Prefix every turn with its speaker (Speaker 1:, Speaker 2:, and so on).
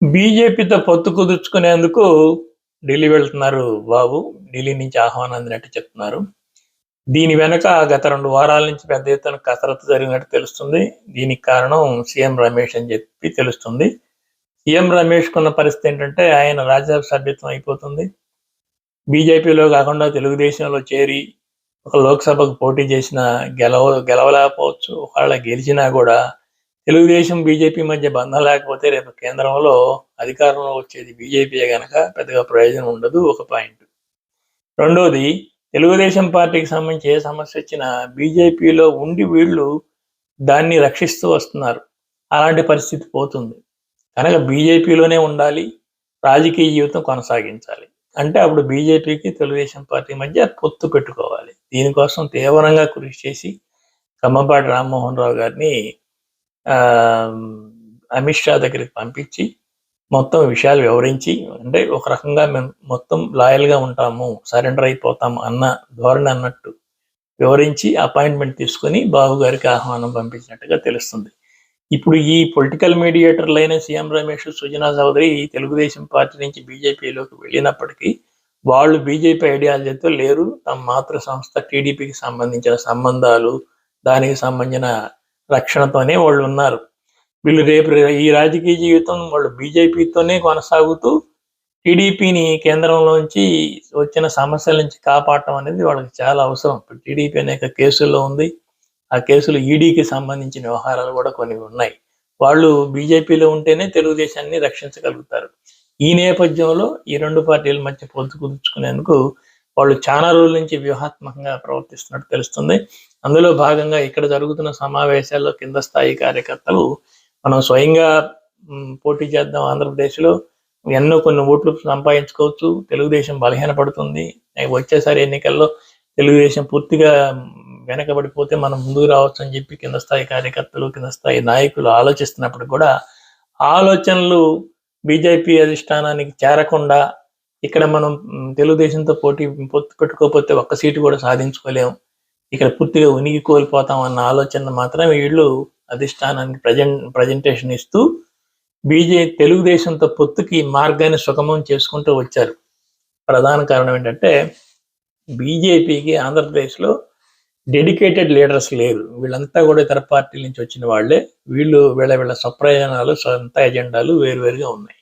Speaker 1: బీజేపీతో పొత్తు కుదుర్చుకునేందుకు ఢిల్లీ వెళ్తున్నారు బాబు. ఢిల్లీ నుంచి ఆహ్వానం అందినట్టు చెప్తున్నారు. దీని వెనక గత రెండు వారాల నుంచి పెద్ద ఎత్తున కసరత్తు జరిగినట్టు తెలుస్తుంది. దీనికి కారణం సీఎం రమేష్ అని చెప్పి తెలుస్తుంది. సీఎం రమేష్ కున్న పరిస్థితి ఏంటంటే ఆయన రాజ్యసభ సభ్యత్వం అయిపోతుంది. బీజేపీలో కాకుండా తెలుగుదేశంలో చేరి ఒక లోక్సభకు పోటీ చేసిన గెలవ గెలవలేకపోవచ్చు. ఒకవేళ గెలిచినా కూడా తెలుగుదేశం బీజేపీ మధ్య బంధం లేకపోతే రేపు కేంద్రంలో అధికారంలో వచ్చేది బీజేపీ గనక పెద్దగా ప్రయోజనం ఉండదు ఒక పాయింట్. రెండోది తెలుగుదేశం పార్టీకి సంబంధించి ఏ సమస్య వచ్చినా బీజేపీలో ఉండి వీళ్ళు దాన్ని రక్షిస్తూ వస్తున్నారు. అలాంటి పరిస్థితి పోతుంది. కనుక బీజేపీలోనే ఉండాలి రాజకీయ జీవితం కొనసాగించాలి. అంటే అప్పుడు బీజేపీకి తెలుగుదేశం పార్టీ మధ్య పొత్తు పెట్టుకోవాలి. దీనికోసం తీవ్రంగా కృషి చేసి కమ్మపాటి రామ్మోహన్ రావు గారిని అమిత్ షా దగ్గరికి పంపించి మొత్తం విషయాలు వివరించి అంటే ఒక రకంగా మేము మొత్తం లాయల్గా ఉంటాము సరెండర్ అయిపోతాము అన్న ధోరణి అన్నట్టు వివరించి అపాయింట్మెంట్ తీసుకొని బాబు గారికి ఆహ్వానం పంపించినట్టుగా తెలుస్తుంది. ఇప్పుడు ఈ పొలిటికల్ మీడియేటర్లైన సీఎం రమేష్ సుజనా చౌదరి తెలుగుదేశం పార్టీ నుంచి బీజేపీలోకి వెళ్ళినప్పటికీ వాళ్ళు బీజేపీ ఐడియాలజీతో లేరు. తమ మాతృ సంస్థ టీడీపీకి సంబంధించిన సంబంధాలు దానికి సంబంధించిన రక్షణతోనే వాళ్ళు ఉన్నారు. వీళ్ళు రేపు ఈ రాజకీయ జీవితం వాళ్ళు బీజేపీతోనే కొనసాగుతూ టీడీపీని కేంద్రంలోంచి వచ్చిన సమస్యల నుంచి కాపాడటం అనేది వాళ్ళకి చాలా అవసరం. ఇప్పుడు టీడీపీ అనేక కేసుల్లో ఉంది. ఆ కేసులు ఈడీకి సంబంధించిన వ్యవహారాలు కూడా కొన్ని ఉన్నాయి. వాళ్ళు బీజేపీలో ఉంటేనే తెలుగుదేశాన్ని రక్షించగలుగుతారు. ఈ నేపథ్యంలో ఈ రెండు పార్టీల మధ్య పొత్తు కుదుర్చుకునేందుకు వాళ్ళు చాలా రోజుల నుంచి వ్యూహాత్మకంగా ప్రవర్తిస్తున్నట్టు తెలుస్తుంది. అందులో భాగంగా ఇక్కడ జరుగుతున్న సమావేశాల్లో కింద స్థాయి కార్యకర్తలు మనం స్వయంగా పోటీ చేద్దాం ఆంధ్రప్రదేశ్లో. ఎన్నో కొన్ని ఓట్లు సంపాదించుకోవచ్చు. తెలుగుదేశం బలహీనపడుతుంది. వచ్చేసారి ఎన్నికల్లో తెలుగుదేశం పూర్తిగా వెనకబడిపోతే మనం ముందుకు రావచ్చు అని చెప్పి కింద స్థాయి కార్యకర్తలు కింద స్థాయి నాయకులు ఆలోచిస్తున్నప్పుడు కూడా ఆలోచనలు బీజేపీ అధిష్టానానికి చేరకుండా ఇక్కడ మనం తెలుగుదేశంతో పోటీ పొత్తు పెట్టుకోకపోతే ఒక్క సీటు కూడా సాధించుకోలేం. ఇక్కడ పూర్తిగా ఉనికి కోల్పోతాం అన్న ఆలోచన మాత్రం వీళ్ళు అధిష్టానానికి ప్రజెంట్ ప్రజెంటేషన్ ఇస్తూ బీజే తెలుగుదేశంతో పొత్తుకి మార్గాన్ని సుగమం చేసుకుంటూ వచ్చారు. ప్రధాన కారణం ఏంటంటే బీజేపీకి ఆంధ్రప్రదేశ్లో డెడికేటెడ్ లీడర్స్ లేరు. వీళ్ళంతా కూడా ఇతర పార్టీల నుంచి వచ్చిన వాళ్ళే. వీళ్ళు వీళ్ళ వీళ్ళ స్వప్రయోజనాలు సొంత ఎజెండాలు వేరువేరుగా ఉన్నాయి.